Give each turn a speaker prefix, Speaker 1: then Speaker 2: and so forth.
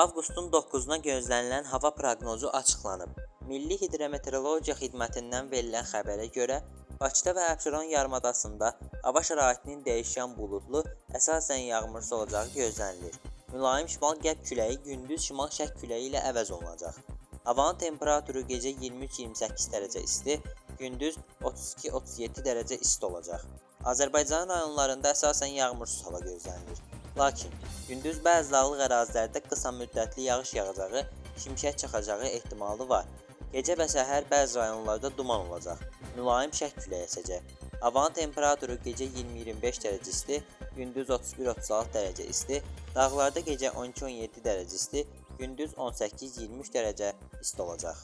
Speaker 1: Avqustun 9-na gözlənilən hava proqnozu açıqlanıb. Milli Hidrometeorologiya Xidmətindən verilən xəbərə görə, Bakıda və Abşeron yarımadasında hava şəraitinin dəyişkən buludlu, əsasən yağmursuz olacağı gözlənilir. Mülayim şimal-qərb küləyi gündüz şimal-şərq küləyi ilə əvəz olunacaq. Havanın temperaturu gecə 23-28 dərəcə isti, gündüz 32-37 dərəcə isti olacaq. Azərbaycanın rayonlarında əsasən yağmursuz hava gözlənilir. Lakin gündüz bəzi dağlıq ərazilərdə qısa müddətli yağış yağacağı, şimşək çaxacağı ehtimalı var. Gecə və səhər bəzi rayonlarda duman olacaq. Mülayim şərq küləyi əsəcək. Havanın temperaturu gecə 20-25 dərəcə isti, gündüz 31-36 dərəcə isti, dağlarda gecə 12-17 dərəcə isti, gündüz 18-23 dərəcə isti olacaq.